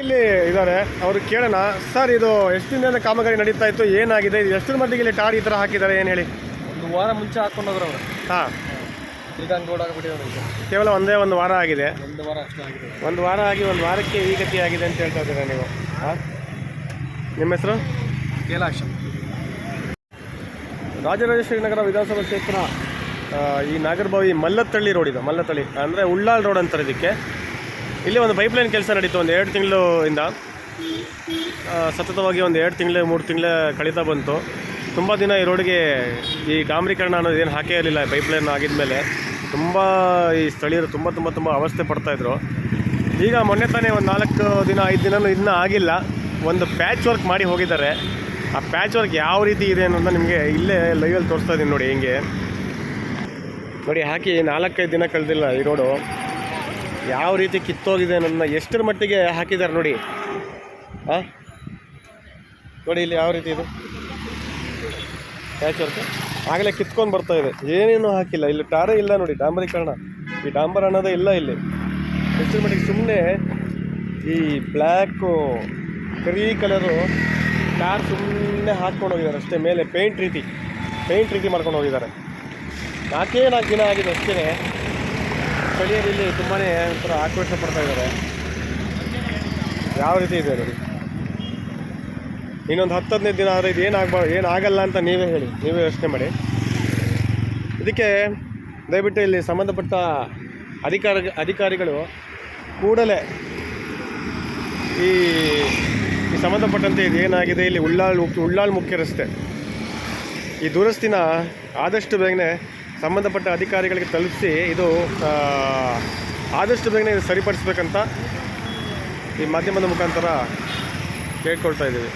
ಇಲ್ಲಿ ಇದ್ದಾರೆ. ಅವರು ಕೇಳೋಣ ಸರ್ ಇದು ಎಷ್ಟು ದಿನದಿಂದ ಕಾಮಗಾರಿ ನಡೀತಾ ಇತ್ತು? ಏನಾಗಿದೆ? ಇದು ಎಷ್ಟರ ಮಟ್ಟಿಗೆ ಇಲ್ಲಿ ಟಾರ್ ಈ ಥರ ಹಾಕಿದ್ದಾರೆ? ಏನು ಹೇಳಿ? ಒಂದು ವಾರ ಮುಂಚೆ ಹಾಕ್ಕೊಂಡೋದ್ರು ಅವರು. ಹಾಂ. ಈಗ ಕೇವಲ ಒಂದೇ ಒಂದು ವಾರ ಆಗಿದೆ. ಒಂದು ವಾರ ಅಷ್ಟೇ ಆಗಿದೆ. ಒಂದು ವಾರ ಆಗಿ ಒಂದು ವಾರಕ್ಕೆ ಈ ಗತಿ ಆಗಿದೆ ಅಂತ ಹೇಳ್ತಾ ಇದ್ದೀರಾ ನೀವು? ಹಾಂ? ನಿಮ್ಮ ಹೆಸರು? ಕೇಲಾಕ್ಷ ರಾಜರಾಜೇಶ್ವರಿ ನಗರ ವಿಧಾನಸಭಾ ಕ್ಷೇತ್ರ ಈ ನಾಗರಬಾವಿ ಮಲ್ಲತ್ತಳ್ಳಿ ರೋಡ್ ಇದೆ. ಮಲ್ಲತ್ತಳ್ಳಿ ಅಂದರೆ ಉಳ್ಳಾಳ್ ರೋಡ್ ಅಂತಾರೆ ಇದಕ್ಕೆ. ಇಲ್ಲಿ ಒಂದು ಪೈಪ್ಲೈನ್ ಕೆಲಸ ನಡೀತು, ಒಂದು ಎರಡು ತಿಂಗಳು ಇಂದ ಸತತವಾಗಿ ಒಂದು ಎರಡು ತಿಂಗಳು, ಮೂರು ತಿಂಗಳು ಕಳೀತಾ ಬಂತು. ತುಂಬ ದಿನ ಈ ರೋಡ್ಗೆ ಈ ಡಾಮ್ರೀಕರಣ ಅನ್ನೋದು ಏನು ಹಾಕೇ ಇರಲಿಲ್ಲ ಪೈಪ್ಲೈನ್ ಆಗಿದ್ಮೇಲೆ. ತುಂಬ ಈ ಸ್ಥಳೀಯರು ತುಂಬ ತುಂಬ ತುಂಬ ಅವಸ್ಥೆ ಪಡ್ತಾಯಿದ್ರು ಈಗ ಮೊನ್ನೆ ತಾನೇ ಒಂದು ನಾಲ್ಕು ದಿನ, ಐದು ದಿನನೂ ಇನ್ನೂ ಆಗಿಲ್ಲ. ಒಂದು ಪ್ಯಾಚ್ ವರ್ಕ್ ಮಾಡಿ ಹೋಗಿದ್ದಾರೆ. ಆ ಪ್ಯಾಚ್ ವರ್ಕ್ ಯಾವ ರೀತಿ ಇದೆ ಅನ್ನೋದನ್ನ ನಿಮಗೆ ಇಲ್ಲೇ ಲೈವಲ್ಲಿ ತೋರಿಸ್ತಾ ಇದ್ದೀನಿ ನೋಡಿ, ಹಿಂಗೆ. ನೋಡಿ, ಹಾಕಿ ನಾಲ್ಕೈದು ದಿನ ಕಳೆದಿಲ್ಲ ಈ ರೋಡು ಯಾವ ರೀತಿ ಕಿತ್ತೋಗಿದೆ ನನ್ನ ಎಷ್ಟರ ಮಟ್ಟಿಗೆ ಹಾಕಿದ್ದಾರೆ ನೋಡಿ. ಹಾಂ ನೋಡಿ ಇಲ್ಲಿ ಯಾವ ರೀತಿ ಇದು? ಯಾಕೆ ಆಗಲೇ ಕಿತ್ಕೊಂಡು ಬರ್ತಾ ಇದೆ. ಏನೇನು ಹಾಕಿಲ್ಲ. ಇಲ್ಲಿ ಟಾರೇ ಇಲ್ಲ ನೋಡಿ, ಡಾಂಬರೀಕರಣ. ಈ ಡಾಂಬರ್ ಅನ್ನೋದೇ ಇಲ್ಲ ಇಲ್ಲಿ. ಎಷ್ಟರ ಮಟ್ಟಿಗೆ ಸುಮ್ಮನೆ ಈ ಬ್ಲ್ಯಾಕು ಕರಿ ಕಲರು ಟಾರ್ ಸುಮ್ಮನೆ ಹಾಕ್ಕೊಂಡು ಹೋಗಿದ್ದಾರೆ ಅಷ್ಟೇ. ಮೇಲೆ ಪೇಂಟ್ ರೀತಿ ಪೇಂಟ್ ರೀತಿ ಮಾಡ್ಕೊಂಡು ಹೋಗಿದ್ದಾರೆ. ನಾಲ್ಕೇ ನಾಲ್ಕು ದಿನ ಆಗಿದೆ ಅಷ್ಟೇ ಸ್ಥಳೀಯರು ಇಲ್ಲಿ ತುಂಬಾ ಒಂಥರ ಆಕ್ರೋಶ ಪಡ್ತಾ ಇದ್ದಾರೆ ಯಾವ ರೀತಿ ಇದೆ ನೋಡಿ ಇನ್ನೊಂದು ಹತ್ತು ಹದಿನೈದು ದಿನ ಆದರೆ ಇದು ಏನಾಗಬಾರ್ದು ಆಗಲ್ಲ ಅಂತ ನೀವೇ ಹೇಳಿ, ನೀವೇ ಯೋಚನೆ ಮಾಡಿ. ಇದಕ್ಕೆ ದಯವಿಟ್ಟು ಇಲ್ಲಿ ಸಂಬಂಧಪಟ್ಟ ಅಧಿಕಾರ, ಅಧಿಕಾರಿಗಳು ಕೂಡಲೇ ಈ ಈ ಸಂಬಂಧಪಟ್ಟಂತೆ ಇದು ಏನಾಗಿದೆ, ಇಲ್ಲಿ ಉಳ್ಳಾಳ್ ಉಳ್ಳಾಳ್ ಮುಖ್ಯ ರಸ್ತೆ. ಈ ದುರಸ್ತಿನ ಆದಷ್ಟು ಬೇಗನೆ ಸಂಬಂಧಪಟ್ಟ ಅಧಿಕಾರಿಗಳಿಗೆ ತಲುಪಿಸಿ ಇದು ಆದಷ್ಟು ಬೇಗನೆ ಸರಿಪಡಿಸ್ಬೇಕಂತ ಈ ಮಾಧ್ಯಮದ ಮುಖಾಂತರ ಕೇಳ್ಕೊಳ್ತಾ ಇದ್ದೀವಿ.